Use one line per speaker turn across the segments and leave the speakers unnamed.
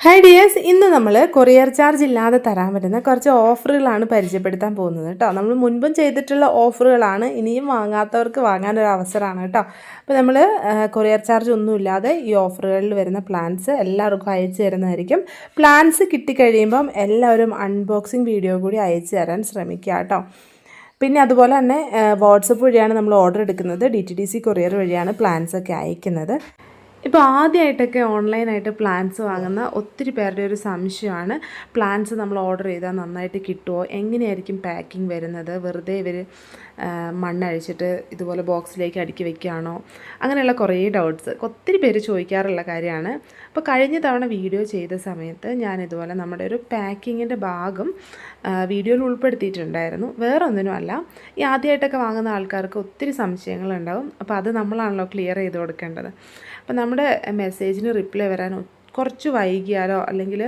Hi dears ഇന്ന് നമ്മൾ courier charge ഇല്ലാതെ തരാൻ പറ്റുന്ന കുറച്ച് ഓഫറുകളാണ് പരിചയപ്പെടുത്താൻ പോകുന്നത് കേട്ടോ നമ്മൾ മുൻപും ചെയ്തിട്ടുള്ള ഓഫറുകളാണ് ഇനിയും വാങ്ങാത്തവർക്ക് വാങ്ങാനൊരു അവസരമാണ് കേട്ടോ അപ്പോൾ നമ്മൾ കൊറിയർ ചാർജ് ഒന്നുമില്ലാതെ ഈ ഓഫറുകളിൽ വരുന്ന പ്ലാൻസ് എല്ലാവർക്കും അയച്ചു തരുന്നതായിരിക്കും. പ്ലാൻസ് കിട്ടിക്കഴിയുമ്പം എല്ലാവരും അൺബോക്സിങ് വീഡിയോ കൂടി അയച്ചു തരാൻ ശ്രമിക്കുക കേട്ടോ പിന്നെ അതുപോലെ തന്നെ വാട്സപ്പ് വഴിയാണ് നമ്മൾ ഓർഡർ എടുക്കുന്നത്. D T D C courier വഴിയാണ് പ്ലാൻസ് ഒക്കെ അയക്കുന്നത്. ഇപ്പോൾ ആദ്യമായിട്ടൊക്കെ ഓൺലൈനായിട്ട് പ്ലാൻസ് വാങ്ങുന്ന ഒത്തിരി പേരുടെ ഒരു സംശയമാണ്. പ്ലാൻസ് നമ്മൾ ഓർഡർ ചെയ്താൽ നന്നായിട്ട് കിട്ടുമോ എങ്ങനെയായിരിക്കും പാക്കിംഗ് വരുന്നത്? വെറുതെ ഇവർ മണ്ണഴിച്ചിട്ട് ഇതുപോലെ ബോക്സിലേക്ക് അടുക്കി വെക്കുകയാണോ? അങ്ങനെയുള്ള കുറേ ഡൗട്ട്സ്. ഒത്തിരി പേര് ചോദിക്കാറുള്ള കാര്യമാണ്. അപ്പോൾ കഴിഞ്ഞ തവണ വീഡിയോ ചെയ്ത സമയത്ത് ഞാൻ ഇതുപോലെ നമ്മുടെ ഒരു പാക്കിങ്ങിന്റെ ഭാഗം വീഡിയോയിൽ ഉൾപ്പെടുത്തിയിട്ടുണ്ടായിരുന്നു. വേറെ ഒന്നിനുമല്ല ഈ ആദ്യമായിട്ടൊക്കെ വാങ്ങുന്ന ആൾക്കാർക്ക് ഒത്തിരി സംശയങ്ങളുണ്ടാവും അപ്പോൾ അത് നമ്മളാണല്ലോ ക്ലിയർ ചെയ്ത് കൊടുക്കേണ്ടത്. അപ്പോൾ നമ്മുടെ മെസ്സേജിന് റിപ്ലൈ വരാൻ കുറച്ച് വൈകിയാലോ അല്ലെങ്കിൽ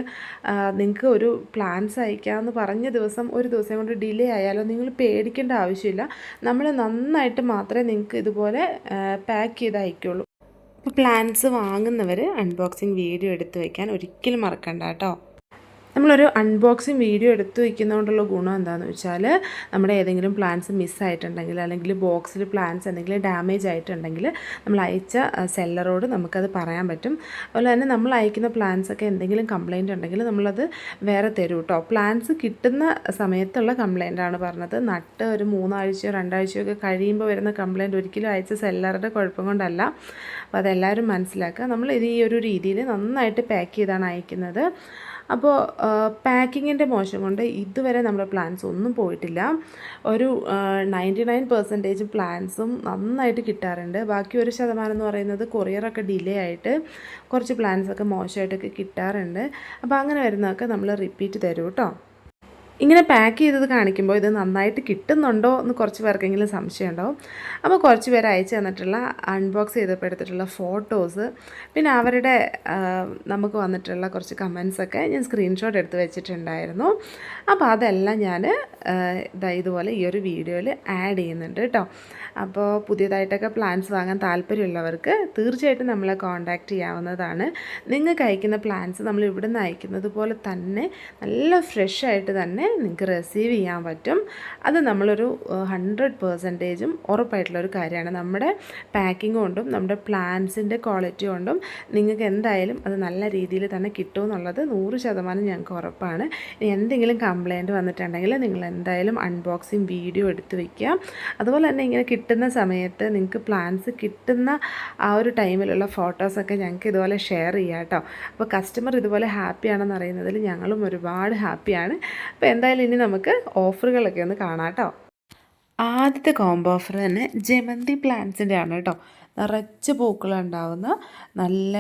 നിങ്ങൾക്ക് ഒരു പ്ലാൻസ് അയക്കാമെന്ന് പറഞ്ഞ ദിവസം ഒരു ദിവസം കൊണ്ട് ഡിലേ ആയാലോ നിങ്ങൾ പേടിക്കേണ്ട ആവശ്യമില്ല. നമ്മൾ നന്നായിട്ട് മാത്രമേ നിങ്ങൾക്ക് ഇതുപോലെ പാക്ക് ചെയ്ത് അയക്കുള്ളൂ. അപ്പോൾ പ്ലാൻസ് വാങ്ങുന്നവർ അൺബോക്സിങ് വീഡിയോ എടുത്ത് വയ്ക്കാൻ ഒരിക്കലും മറക്കണ്ട കേട്ടോ. നമ്മളൊരു അൺബോക്സിങ് വീഡിയോ എടുത്ത് വയ്ക്കുന്നതുകൊണ്ടുള്ള ഗുണം എന്താണെന്ന് വെച്ചാൽ നമ്മുടെ ഏതെങ്കിലും പ്ലാൻസ് മിസ്സായിട്ടുണ്ടെങ്കിൽ അല്ലെങ്കിൽ ബോക്സിൽ പ്ലാൻസ് എന്തെങ്കിലും ഡാമേജ് ആയിട്ടുണ്ടെങ്കിൽ നമ്മൾ അയച്ച സെല്ലറോട് നമുക്കത് പറയാൻ പറ്റും. അതുപോലെ തന്നെ നമ്മൾ അയക്കുന്ന പ്ലാൻസൊക്കെ എന്തെങ്കിലും കംപ്ലയിന്റ് ഉണ്ടെങ്കിൽ നമ്മളത് വേറെ തരും കേട്ടോ പ്ലാൻസ് കിട്ടുന്ന സമയത്തുള്ള കംപ്ലയിന്റ് ആണ് പറഞ്ഞത്. നട്ട് ഒരു മൂന്നാഴ്ചയോ രണ്ടാഴ്ചയോ ഒക്കെ കഴിയുമ്പോൾ വരുന്ന കംപ്ലയിന്റ് ഒരിക്കലും അയച്ച സെല്ലറുടെ കുഴപ്പം കൊണ്ടല്ല. അപ്പോൾ അതെല്ലാവരും മനസ്സിലാക്കുക. നമ്മൾ ഇത് ഈ ഒരു രീതിയിൽ നന്നായിട്ട് പാക്ക് ചെയ്താണ് അയക്കുന്നത്. അപ്പോൾ പാക്കിങ്ങിന്റെ മോശം കൊണ്ട് ഇതുവരെ നമ്മുടെ പ്ലാൻസ് ഒന്നും പോയിട്ടില്ല. ഒരു നയന്റി നയൻ പെർസെന്റേജ് പ്ലാൻസും നന്നായിട്ട് കിട്ടാറുണ്ട്. ബാക്കി ഒരു ശതമാനം എന്ന് പറയുന്നത് കൊറിയറൊക്കെ ഡിലേ ആയിട്ട് കുറച്ച് പ്ലാൻസൊക്കെ മോശമായിട്ടൊക്കെ കിട്ടാറുണ്ട്. അപ്പോൾ അങ്ങനെ വരുന്നതൊക്കെ നമ്മൾ റിപ്പീറ്റ് തരും കേട്ടോ ഇങ്ങനെ പാക്ക് ചെയ്തത് കാണിക്കുമ്പോൾ ഇത് നന്നായിട്ട് കിട്ടുന്നുണ്ടോ എന്ന് കുറച്ച് പേർക്കെങ്കിലും സംശയം ഉണ്ടാവും അപ്പോൾ കുറച്ച് പേർ അയച്ചു തന്നിട്ടുള്ള അൺബോക്സ് ചെയ്തപ്പോൾ എടുത്തിട്ടുള്ള ഫോട്ടോസ് പിന്നെ അവരുടെ നമുക്ക് വന്നിട്ടുള്ള കുറച്ച് കമൻസൊക്കെ ഞാൻ സ്ക്രീൻഷോട്ട് എടുത്ത് വെച്ചിട്ടുണ്ടായിരുന്നു. അപ്പോൾ അതെല്ലാം ഞാൻ ഇതാ ഇതുപോലെ ഈ ഒരു വീഡിയോയിൽ ആഡ് ചെയ്യുന്നുണ്ട് കേട്ടോ അപ്പോൾ പുതിയതായിട്ടൊക്കെ പ്ലാൻസ് വാങ്ങാൻ താല്പര്യമുള്ളവർക്ക് തീർച്ചയായിട്ടും നമ്മളെ കോൺടാക്റ്റ് ചെയ്യാവുന്നതാണ്. നിങ്ങൾക്ക് അയക്കുന്ന പ്ലാൻസ് നമ്മൾ ഇവിടുന്ന് അയക്കുന്നത് പോലെ തന്നെ നല്ല ഫ്രഷ് ആയിട്ട് തന്നെ നിങ്ങൾക്ക് റിസീവ് ചെയ്യാൻ പറ്റും. അത് നമ്മളൊരു ഹൺഡ്രഡ് പെർസെന്റേജും ഉറപ്പായിട്ടുള്ളൊരു കാര്യമാണ്. നമ്മുടെ പാക്കിംഗ് കൊണ്ടും നമ്മുടെ പ്ലാൻസിന്റെ ക്വാളിറ്റി കൊണ്ടും നിങ്ങൾക്ക് എന്തായാലും അത് നല്ല രീതിയിൽ തന്നെ കിട്ടും എന്നുള്ളത് നൂറ് ശതമാനം ഞങ്ങൾക്ക് ഉറപ്പാണ്. എന്തെങ്കിലും കംപ്ലയിന്റ് വന്നിട്ടുണ്ടെങ്കിൽ നിങ്ങൾ എന്തായാലും അൺബോക്സിങ് വീഡിയോ എടുത്ത് വയ്ക്കുക അതുപോലെ തന്നെ ഇങ്ങനെ കിട്ടുന്ന സമയത്ത് നിങ്ങൾക്ക് പ്ലാൻസ് കിട്ടുന്ന ആ ഒരു ടൈമിലുള്ള ഫോട്ടോസൊക്കെ ഞങ്ങൾക്ക് ഇതുപോലെ ഷെയർ ചെയ്യാം കേട്ടോ. അപ്പോൾ കസ്റ്റമർ ഇതുപോലെ ഹാപ്പിയാണെന്ന് അറിയുന്നതിൽ ഞങ്ങളും ഒരുപാട് ഹാപ്പിയാണ് അപ്പോൾ എന്തായാലും ഇനി നമുക്ക് ഓഫറുകളൊക്കെ ഒന്ന് കാണാം കേട്ടോ. ആദ്യത്തെ കോംബോ ഓഫർ തന്നെ ജമന്തി പ്ലാൻസിന്റെ ആണ് കേട്ടോ. നിറച്ച് പൂക്കളുണ്ടാവുന്ന നല്ല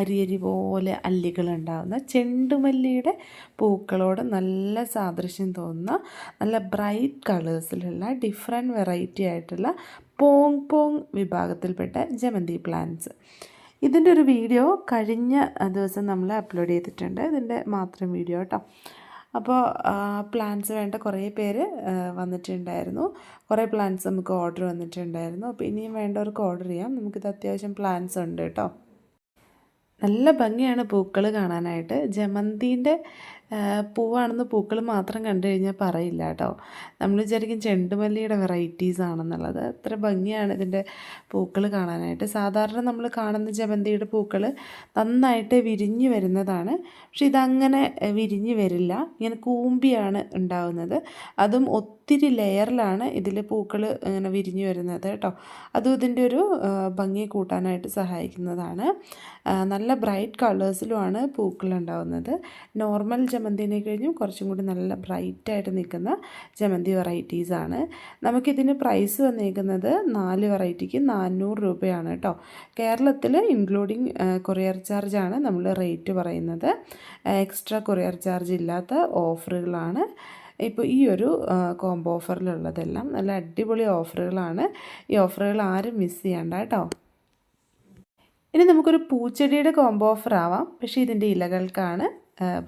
അരിയരി പോലെ അല്ലികളുണ്ടാവുന്ന ചെണ്ടുമല്ലിയുടെ പൂക്കളോട് നല്ല സാദൃശ്യം തോന്നുന്ന നല്ല ബ്രൈറ്റ് കളേഴ്സിലുള്ള ഡിഫറെന്റ് വെറൈറ്റി ആയിട്ടുള്ള പോങ് പോങ് വിഭാഗത്തിൽപ്പെട്ട ജമന്തി പ്ലാന്റ്സ്. ഇതിന്റെ ഒരു വീഡിയോ കഴിഞ്ഞ ദിവസം നമ്മൾ അപ്ലോഡ് ചെയ്തിട്ടുണ്ട്. ഇതിന്റെ മാത്രം വീഡിയോ കേട്ടോ. അപ്പോൾ പ്ലാൻസ് വേണ്ട കുറേ പേര് വന്നിട്ടുണ്ടായിരുന്നു. കുറേ പ്ലാൻസ് നമുക്ക് ഓർഡർ വന്നിട്ടുണ്ടായിരുന്നു. അപ്പോൾ ഇനിയും വേണ്ടവർക്ക് ഓർഡർ ചെയ്യാം. നമുക്കിത് അത്യാവശ്യം പ്ലാൻസ് ഉണ്ട് കേട്ടോ. നല്ല ഭംഗിയാണ് പൂക്കൾ കാണാനായിട്ട്. ജമന്തീന്റെ പൂവാണെന്ന് പൂക്കൾ മാത്രം കണ്ടു കഴിഞ്ഞാൽ പറയില്ല കേട്ടോ. നമ്മൾ വിചാരിക്കും ചെണ്ടുമല്ലിയുടെ വെറൈറ്റീസ് ആണെന്നുള്ളത്. അത്ര ഭംഗിയാണ് ഇതിന്റെ പൂക്കൾ കാണാനായിട്ട്. സാധാരണ നമ്മൾ കാണുന്ന ജമന്തിയുടെ പൂക്കൾ നന്നായിട്ട് വിരിഞ്ഞു വരുന്നതാണ്. പക്ഷെ ഇതങ്ങനെ വിരിഞ്ഞു വരില്ല. ഇങ്ങനെ കൂമ്പിയാണ് ഉണ്ടാവുന്നത്. അതും ഒത്തിരി ലെയറിലാണ് ഇതിൽ പൂക്കൾ ഇങ്ങനെ വിരിഞ്ഞു വരുന്നത് കേട്ടോ. അതും ഇതിന്റെ ഒരു ഭംഗി കൂട്ടാനായിട്ട് സഹായിക്കുന്നതാണ്. നല്ല ബ്രൈറ്റ് കളേഴ്സിലുമാണ് പൂക്കൾ ഉണ്ടാവുന്നത്. നോർമൽ ജമന്തിനെ കഴിഞ്ഞും കുറച്ചും കൂടി നല്ല ബ്രൈറ്റായിട്ട് നിൽക്കുന്ന ജമന്തി വെറൈറ്റീസാണ് നമുക്കിതിന് പ്രൈസ് വന്നേക്കുന്നത് നാല് വെറൈറ്റിക്ക് നാനൂറ് രൂപയാണ് കേട്ടോ കേരളത്തിൽ ഇൻക്ലൂഡിങ് കൊറിയർ ചാർജാണ് നമ്മൾ റേറ്റ് പറയുന്നത്. എക്സ്ട്രാ കൊറിയർ ചാർജ് ഇല്ലാത്ത ഓഫറുകളാണ് ഇപ്പോൾ ഈ ഒരു കോംബോ ഓഫറിലുള്ളതെല്ലാം നല്ല അടിപൊളി ഓഫറുകളാണ് ഈ ഓഫറുകൾ ആരും മിസ് ചെയ്യണ്ട കേട്ടോ ഇനി നമുക്കൊരു പൂച്ചെടിയുടെ കോംബോ ഓഫർ ആവാം. പക്ഷേ ഇതിന്റെ ഇലകൾക്കാണ്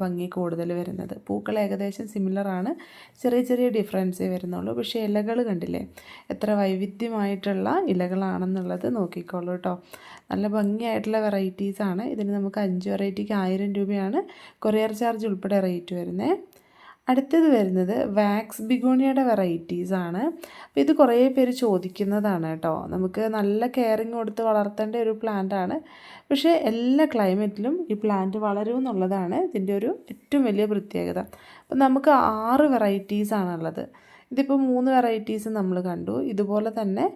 ഭംഗി കൂടുതൽ വരുന്നത്. പൂക്കൾ ഏകദേശം സിമിലറാണ് ചെറിയ ചെറിയ ഡിഫറൻസേ വരുന്നുള്ളൂ. പക്ഷേ ഇലകൾ കണ്ടില്ലേ? എത്ര വൈവിധ്യമായിട്ടുള്ള ഇലകളാണെന്നുള്ളത് നോക്കിക്കോളൂ കേട്ടോ നല്ല ഭംഗിയായിട്ടുള്ള വെറൈറ്റീസാണ് ഇതിന് നമുക്ക് അഞ്ച് വെറൈറ്റിക്ക് ആയിരം രൂപയാണ്. കൊറിയർ ചാർജ് ഉൾപ്പെടെ റേറ്റ് വരുന്നത് അടുത്തത് വരുന്നത് വാക്സ് ബിഗോണിയയുടെ വെറൈറ്റീസ് ആണ്. അപ്പോൾ ഇത് കുറേ പേര് ചോദിക്കുന്നതാണ് കേട്ടോ. നമുക്ക് നല്ല കെയറിങ് കൊടുത്ത് വളർത്തേണ്ട ഒരു പ്ലാന്റ് ആണ്. പക്ഷേ എല്ലാ ക്ലൈമറ്റിലും ഈ പ്ലാന്റ് വളരും എന്നുള്ളതാണ് ഇതിന്റെ ഒരു ഏറ്റവും വലിയ പ്രത്യേകത. അപ്പം നമുക്ക് ആറ് വെറൈറ്റീസ് ആണുള്ളത്. ഇതിപ്പോൾ മൂന്ന് വെറൈറ്റീസ് നമ്മൾ കണ്ടു. ഇതുപോലെ തന്നെ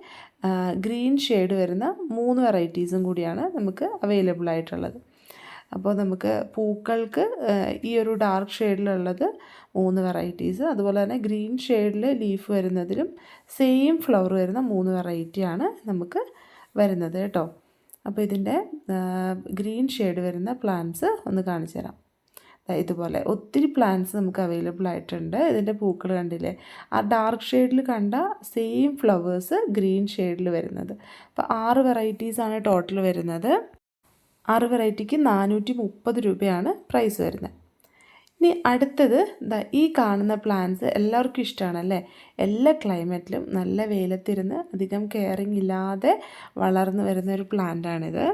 ഗ്രീൻ ഷെയ്ഡ് വരുന്ന മൂന്ന് വെറൈറ്റീസും കൂടിയാണ് നമുക്ക് അവൈലബിൾ ആയിട്ടുള്ളത്. അപ്പോൾ നമുക്ക് പൂക്കൾക്ക് ഈ ഒരു ഡാർക്ക് ഷെയ്ഡിലുള്ളത് മൂന്ന് വെറൈറ്റീസ് അതുപോലെ തന്നെ ഗ്രീൻ ഷെയ്ഡിൽ ലീഫ് വരുന്നതിലും സെയിം ഫ്ലവർ വരുന്ന മൂന്ന് വെറൈറ്റിയാണ് നമുക്ക് വരുന്നത് കേട്ടോ. അപ്പോൾ ഇതിന്റെ ഗ്രീൻ ഷെയ്ഡ് വരുന്ന പ്ലാന്റ്സ് ഒന്ന് കാണിച്ചു തരാം. ഇതുപോലെ ഒത്തിരി പ്ലാന്റ്സ് നമുക്ക് അവൈലബിൾ ആയിട്ടുണ്ട്. ഇതിന്റെ പൂക്കൾ കണ്ടില്ലേ? ആ ഡാർക്ക് ഷെയ്ഡിൽ കണ്ട സെയിം ഫ്ലവേഴ്സ് ഗ്രീൻ ഷെയ്ഡിൽ വരുന്നത്. അപ്പോൾ ആറ് വെറൈറ്റീസാണ് ടോട്ടൽ വരുന്നത്. ആറ് വെറൈറ്റിക്ക് നാനൂറ്റി മുപ്പത് രൂപയാണ് പ്രൈസ് വരുന്നത്. ഇനി അടുത്തത് എന്താ ഈ കാണുന്ന പ്ലാന്റ്സ് എല്ലാവർക്കും ഇഷ്ടമാണല്ലേ എല്ലാ ക്ലൈമറ്റിലും നല്ല വെയിലത്തിരുന്ന് അധികം കെയറിങ് ഇല്ലാതെ വളർന്നു വരുന്ന ഒരു പ്ലാന്റാണിത്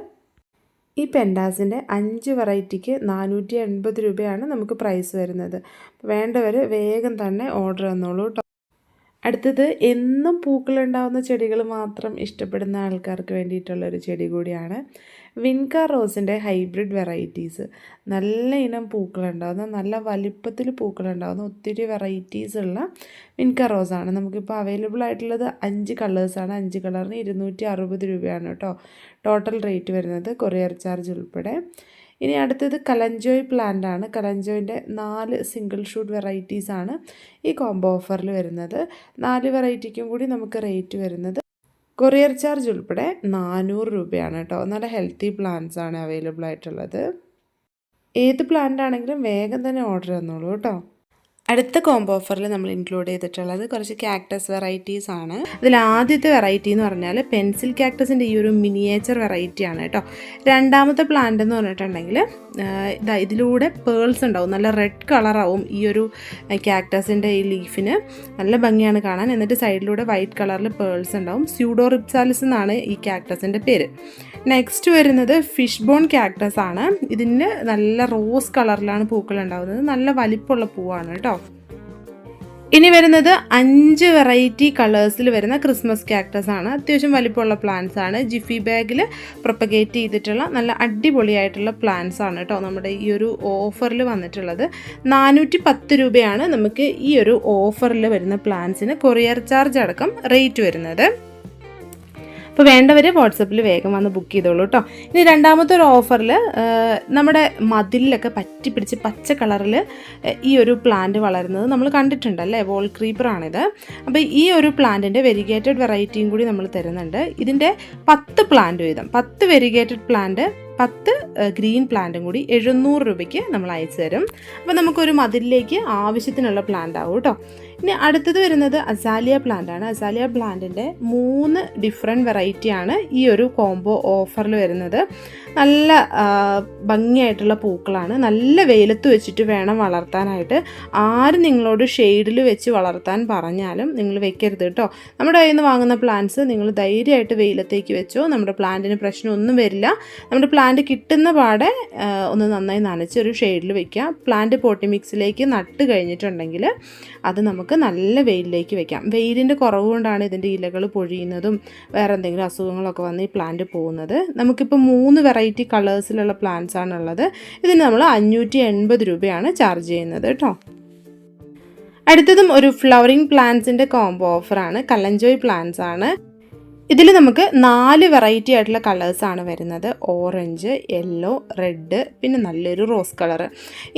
ഈ പെൻഡാസിന്റെ അഞ്ച് വെറൈറ്റിക്ക് നാനൂറ്റി എൺപത് രൂപയാണ് നമുക്ക് പ്രൈസ് വരുന്നത്. വേണ്ടവർ വേഗം തന്നെ ഓർഡർ തന്നോളൂ അടുത്തത് എന്നും പൂക്കളുണ്ടാവുന്ന ചെടികൾ മാത്രം ഇഷ്ടപ്പെടുന്ന ആൾക്കാർക്ക് വേണ്ടിയിട്ടുള്ളൊരു ചെടി കൂടിയാണ് വിൻകാർ റോസിന്റെ ഹൈബ്രിഡ് വെറൈറ്റീസ്. നല്ല ഇനം പൂക്കളുണ്ടാകുന്ന നല്ല വലിപ്പത്തിൽ പൂക്കളുണ്ടാകുന്ന ഒത്തിരി വെറൈറ്റീസ് ഉള്ള വിൻകാർ റോസാണ്. നമുക്കിപ്പോൾ അവൈലബിൾ ആയിട്ടുള്ളത് അഞ്ച് കളേഴ്സാണ്. അഞ്ച് കളറിന് ഇരുന്നൂറ്റി അറുപത് രൂപയാണ് കേട്ടോ ടോട്ടൽ റേറ്റ് വരുന്നത് കൊറിയർ ചാർജ് ഉൾപ്പെടെ. ഇനി അടുത്തത് കലഞ്ചോയ് പ്ലാന്റ് ആണ്. കലഞ്ചോയിന്റെ നാല് സിംഗിൾ ഷൂട്ട് വെറൈറ്റീസാണ് ഈ കോംബോ ഓഫറിൽ വരുന്നത്. നാല് വെറൈറ്റിക്കും കൂടി നമുക്ക് റേറ്റ് വരുന്നത് കൊറിയർ ചാർജ് ഉൾപ്പെടെ നാനൂറ് രൂപയാണ് കേട്ടോ. നല്ല ഹെൽത്തി പ്ലാൻസ് ആണ് അവൈലബിൾ ആയിട്ടുള്ളത്. ഏത് പ്ലാന്റ് ആണെങ്കിലും വേഗം തന്നെ ഓർഡർ തന്നോളൂ കേട്ടോ. അടുത്ത കോംബോ ഓഫറിൽ നമ്മൾ ഇൻക്ലൂഡ് ചെയ്തിട്ടുള്ളത് കുറച്ച് ക്യാക്ടസ് വെറൈറ്റീസ് ആണ്. അതിൽ ആദ്യത്തെ വെറൈറ്റി എന്ന് പറഞ്ഞാൽ പെൻസിൽ ക്യാക്ടസിന്റെ ഈ ഒരു മിനിയേച്ചർ വെറൈറ്റി ആണ് കേട്ടോ. രണ്ടാമത്തെ പ്ലാന്റ് എന്ന് പറഞ്ഞിട്ടുണ്ടെങ്കിൽ ഇതാ ഇതിലൂടെ പേൾസ് ഉണ്ടാവും. നല്ല റെഡ് കളറാവും ഈ ഒരു ക്യാക്ടസിന്റെ ഈ ലീഫിന് നല്ല ഭംഗിയാണ് കാണാൻ. എന്നിട്ട് സൈഡിലൂടെ വൈറ്റ് കളറിൽ പേൾസ് ഉണ്ടാവും. സ്യൂഡോ റിപ്സാലിസ് എന്നാണ് ഈ ക്യാക്ടസിന്റെ പേര്. നെക്സ്റ്റ് വരുന്നത് ഫിഷ് ബോൺ ക്യാക്ടസ് ആണ്. ഇതിന് നല്ല റോസ് കളറിലാണ് പൂക്കൾ ഉണ്ടാകുന്നത് നല്ല വലിപ്പമുള്ള പൂവാണ് കേട്ടോ. ഇനി വരുന്നത് അഞ്ച് വെറൈറ്റി കളേഴ്സിൽ വരുന്ന ക്രിസ്മസ് ക്യാക്ടസ് ആണ്. അത്യാവശ്യം വലിപ്പമുള്ള പ്ലാന്റ്സ് ആണ്. ജിഫി ബാഗിൽ പ്രൊപ്പഗേറ്റ് ചെയ്തിട്ടുള്ള നല്ല അടിപൊളിയായിട്ടുള്ള പ്ലാന്റ്സ് ആണ് കേട്ടോ നമ്മുടെ ഈ ഒരു ഓഫറിൽ വന്നിട്ടുള്ളത്. നാനൂറ്റി പത്ത് രൂപയാണ് നമുക്ക് ഈ ഒരു ഓഫറിൽ വരുന്ന പ്ലാന്റ്സിന് കൊറിയർ ചാർജ് അടക്കം റേറ്റ് വരുന്നത്. അപ്പോൾ വേണ്ടവർ വാട്സപ്പിൽ വേഗം വന്ന് ബുക്ക് ചെയ്തോളൂ കേട്ടോ ഇനി രണ്ടാമത്തെ ഒരു ഓഫറിൽ നമ്മുടെ മതിലിലൊക്കെ പറ്റി പിടിച്ച് പച്ച കളറിൽ ഈ ഒരു പ്ലാന്റ് വളരുന്നത് നമ്മൾ കണ്ടിട്ടുണ്ടല്ലേ? വോൾ ക്രീപ്പറാണിത് അപ്പോൾ ഈ ഒരു പ്ലാന്റിന്റെ വെരിഗേറ്റഡ് വെറൈറ്റിയും കൂടി നമ്മൾ തരുന്നുണ്ട്. ഇതിന്റെ പത്ത് പ്ലാന്റ് വീതം പത്ത് വെരിഗേറ്റഡ് പ്ലാന്റ് പത്ത് ഗ്രീൻ പ്ലാന്റും കൂടി എഴുന്നൂറ് രൂപയ്ക്ക് നമ്മൾ അയച്ചു തരും. അപ്പോൾ നമുക്കൊരു മതിലിലേക്ക് ആവശ്യത്തിനുള്ള പ്ലാന്റ് ആവും കേട്ടോ ഇനി അടുത്തത് വരുന്നത് അസാലിയ പ്ലാന്റ് ആണ്. അസാലിയ പ്ലാന്റിന്റെ മൂന്ന് ഡിഫറെന്റ് വെറൈറ്റിയാണ് ഈ ഒരു കോംബോ ഓഫറിൽ വരുന്നത്. നല്ല ഭംഗിയായിട്ടുള്ള പൂക്കളാണ്. നല്ല വെയിലത്ത് വെച്ചിട്ട് വേണം വളർത്താനായിട്ട്. ആര് നിങ്ങളോട് ഷെയ്ഡിൽ വെച്ച് വളർത്താൻ പറഞ്ഞാലും നിങ്ങൾ വെക്കരുത് കേട്ടോ നമ്മുടെ കയ്യിൽ നിന്ന് വാങ്ങുന്ന പ്ലാന്റ്സ് നിങ്ങൾ ധൈര്യമായിട്ട് വെയിലത്തേക്ക് വെച്ചോ. നമ്മുടെ പ്ലാന്റിന് പ്രശ്നമൊന്നും വരില്ല. നമ്മുടെ പ്ലാന്റ് കിട്ടുന്ന പാടെ ഒന്ന് നന്നായി നനച്ച് ഒരു ഷെയ്ഡിൽ വെക്കുക. പ്ലാന്റ് പോട്ടി മിക്സിലേക്ക് നട്ട് കഴിഞ്ഞിട്ടുണ്ടെങ്കിൽ അത് നമുക്ക് നല്ല വെയിലിലേക്ക് വെക്കാം. വെയിലിന്റെ കുറവ് കൊണ്ടാണ് ഇതിന്റെ ഇലകൾ പൊഴിയുന്നതും വേറെ എന്തെങ്കിലും അസുഖങ്ങളൊക്കെ വന്ന് ഈ പ്ലാന്റ് പോകുന്നത്. നമുക്കിപ്പോൾ മൂന്ന് വെറൈറ്റി കളേഴ്സിലുള്ള പ്ലാന്റ്സ് ആണുള്ളത്. ഇതിന് നമ്മൾ അഞ്ഞൂറ്റി എൺപത് രൂപയാണ് ചാർജ് ചെയ്യുന്നത് കേട്ടോ. അടുത്തതും ഒരു ഫ്ലവറിങ് പ്ലാന്റ്സിന്റെ കോംബോ ഓഫറാണ് കല്ലഞ്ചോയ് പ്ലാന്റ്സ് ആണ്. ഇതിൽ നമുക്ക് നാല് വെറൈറ്റി ആയിട്ടുള്ള കളേഴ്സാണ് വരുന്നത്. ഓറഞ്ച് യെല്ലോ റെഡ് പിന്നെ നല്ലൊരു റോസ് കളർ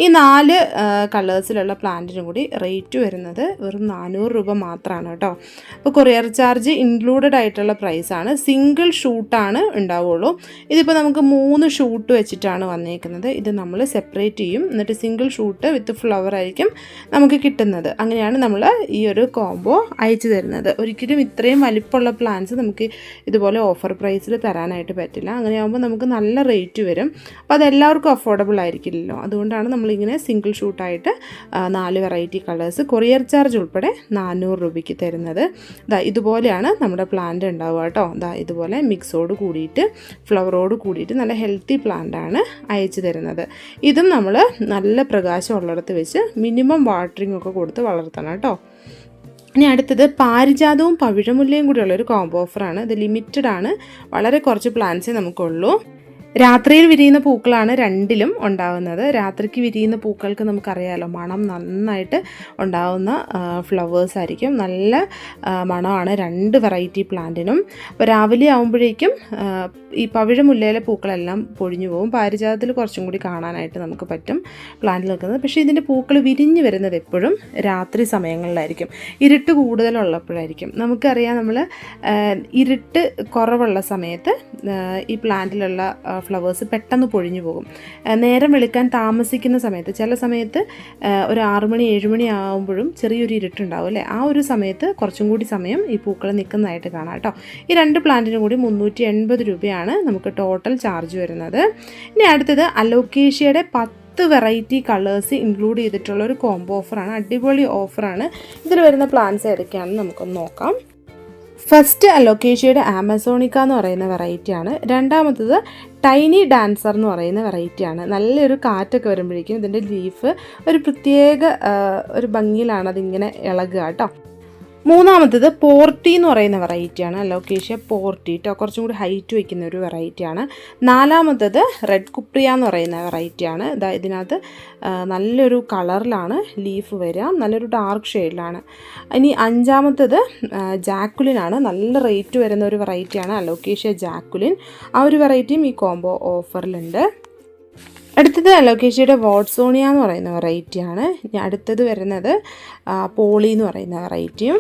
ഈ നാല് കളേഴ്സിലുള്ള പ്ലാന്റിനും കൂടി റേറ്റ് വരുന്നത് വെറും നാനൂറ് രൂപ മാത്രമാണ് കേട്ടോ. അപ്പോൾ കൊറിയർ ചാർജ് ഇൻക്ലൂഡഡ് ആയിട്ടുള്ള പ്രൈസാണ് സിംഗിൾ ഷൂട്ടാണ് ഉണ്ടാവുള്ളൂ. ഇതിപ്പോൾ നമുക്ക് മൂന്ന് ഷൂട്ട് വെച്ചിട്ടാണ് വന്നേക്കുന്നത്. ഇത് നമ്മൾ സെപ്പറേറ്റ് ചെയ്യും. എന്നിട്ട് സിംഗിൾ ഷൂട്ട് വിത്ത് ഫ്ലവർ ആയിരിക്കും നമുക്ക് കിട്ടുന്നത്. അങ്ങനെയാണ് നമ്മൾ ഈ ഒരു കോംബോ അയച്ചു തരുന്നത്. ഒരിക്കലും ഇത്രയും വലിപ്പമുള്ള പ്ലാന്റ്സ് നമുക്ക് നമുക്ക് ഇതുപോലെ ഓഫർ പ്രൈസിൽ തരാനായിട്ട് പറ്റില്ല. അങ്ങനെയാകുമ്പോൾ നമുക്ക് നല്ല റേറ്റ് വരും. അപ്പോൾ അതെല്ലാവർക്കും അഫോർഡബിൾ ആയിരിക്കില്ലല്ലോ. അതുകൊണ്ടാണ് നമ്മളിങ്ങനെ സിംഗിൾ ഷൂട്ടായിട്ട് നാല് വെറൈറ്റി കളേഴ്സ് കൊറിയർ ചാർജ് ഉൾപ്പെടെ നാനൂറ് രൂപയ്ക്ക് തരുന്നത്. ഇതാ ഇതുപോലെയാണ് നമ്മുടെ പ്ലാന്റ് ഉണ്ടാവുക കേട്ടോ. ഇതാ ഇതുപോലെ മിക്സോട് കൂടിയിട്ട് ഫ്ലവറോട് കൂടിയിട്ട് നല്ല ഹെൽത്തി പ്ലാന്റാണ് അയച്ചു തരുന്നത്. ഇതും നമ്മൾ നല്ല പ്രകാശം ഉള്ളിടത്ത് വെച്ച് മിനിമം വാട്ടറിംഗ് ഒക്കെ കൊടുത്ത് വളർത്തണം കേട്ടോ. ഇനി അടുത്തത് പാരിജാതവും പവിഴമുല്ലയും കൂടിയുള്ള ഒരു കോംബോ ഓഫറാണ് ഇത് ലിമിറ്റഡ് ആണ്. വളരെ കുറച്ച് പ്ലാൻസേ നമുക്കുള്ളൂ. രാത്രിയിൽ വിരിയുന്ന പൂക്കളാണ് രണ്ടിലും ഉണ്ടാകുന്നത് രാത്രിക്ക് വിരിയുന്ന പൂക്കൾക്ക് നമുക്കറിയാലോ മണം നന്നായിട്ട് ഉണ്ടാകുന്ന ഫ്ലവേഴ്സ് ആയിരിക്കും. നല്ല മണമാണ് രണ്ട് വെറൈറ്റി പ്ലാന്റിനും അപ്പോൾ രാവിലെ ആകുമ്പോഴേക്കും ഈ പവിഴമുല്ലയിലെ പൂക്കളെല്ലാം പൊഴിഞ്ഞു പോകും. പാരിജാതത്തിൽ കുറച്ചും കൂടി കാണാനായിട്ട് നമുക്ക് പറ്റും പ്ലാന്റിൽ നിൽക്കുന്നത്. പക്ഷേ ഇതിന്റെ പൂക്കൾ വിരിഞ്ഞു വരുന്നത് എപ്പോഴും രാത്രി സമയങ്ങളിലായിരിക്കും. ഇരുട്ട് കൂടുതലുള്ളപ്പോഴായിരിക്കും. നമുക്കറിയാം നമ്മൾ ഇരുട്ട് കുറവുള്ള സമയത്ത് ഈ പ്ലാന്റിലുള്ള ഫ്ലവേഴ്സ് പെട്ടെന്ന് പൊഴിഞ്ഞു പോകും. നേരം വെളുക്കാൻ താമസിക്കുന്ന സമയത്ത് ചില സമയത്ത് ഒരു ആറുമണി മണി ഏഴ് മണി ആകുമ്പോഴും ചെറിയൊരു ഇരുട്ടുണ്ടാവും അല്ലേ? ആ ഒരു സമയത്ത് കുറച്ചും കൂടി സമയം ഈ പൂക്കൾ നിൽക്കുന്നതായിട്ട് കാണാം കേട്ടോ. ഈ രണ്ട് പ്ലാന്റിനും കൂടി മുന്നൂറ്റി എൺപത് രൂപയാണ് നമുക്ക് ടോട്ടൽ ചാർജ് വരുന്നത്. ഇനി അടുത്തത് അലോക്കേഷ്യയുടെ പത്ത് വെറൈറ്റി കളേഴ്സ് ഇൻക്ലൂഡ് ചെയ്തിട്ടുള്ള ഒരു കോംബോ ഓഫറാണ് അടിപൊളി ഓഫറാണ് ഇതിൽ വരുന്ന പ്ലാന്റ്സ് ഏതൊക്കെയാണെന്ന് നമുക്കൊന്ന് നോക്കാം. ഫസ്റ്റ് അലോക്കേഷ്യയുടെ ആമസോണിക്ക എന്ന് പറയുന്ന വെറൈറ്റിയാണ് രണ്ടാമത്തത് ടൈനി ഡാൻസർ എന്ന് പറയുന്ന വെറൈറ്റിയാണ് നല്ലൊരു കാറ്റൊക്കെ വരുമ്പോഴേക്കും ഇതിന്റെ ലീഫ് ഒരു പ്രത്യേക ഒരു ഭംഗിയിലാണ് അതിങ്ങനെ ഇളകുക കേട്ടോ. മൂന്നാമത്തത് പോർട്ടി എന്ന് പറയുന്ന വെറൈറ്റിയാണ് അലോക്കേഷ്യ പോർട്ടി കേട്ടോ കുറച്ചും കൂടി ഹൈറ്റ് വയ്ക്കുന്ന ഒരു വെറൈറ്റിയാണ് നാലാമത്തത് റെഡ് കുപ്രിയ എന്ന് പറയുന്ന വെറൈറ്റിയാണ് ഇതാ ഇതിനകത്ത് നല്ലൊരു കളറിലാണ് ലീഫ് വരിക. നല്ലൊരു ഡാർക്ക് ഷെയ്ഡിലാണ് ഇനി അഞ്ചാമത്തത് ജാക്കുലിനാണ് നല്ല റേറ്റ് വരുന്ന ഒരു വെറൈറ്റിയാണ് അലോക്കേഷ്യ ജാക്കുലിൻ ആ ഒരു വെറൈറ്റിയും ഈ കോംബോ ഓഫറിലുണ്ട് അടുത്തത് അലോക്കേഷ്യയുടെ വോട്ട്സോണിയ എന്ന് പറയുന്ന വെറൈറ്റിയാണ് അടുത്തത് വരുന്നത് പോളി എന്ന് പറയുന്ന വെറൈറ്റിയും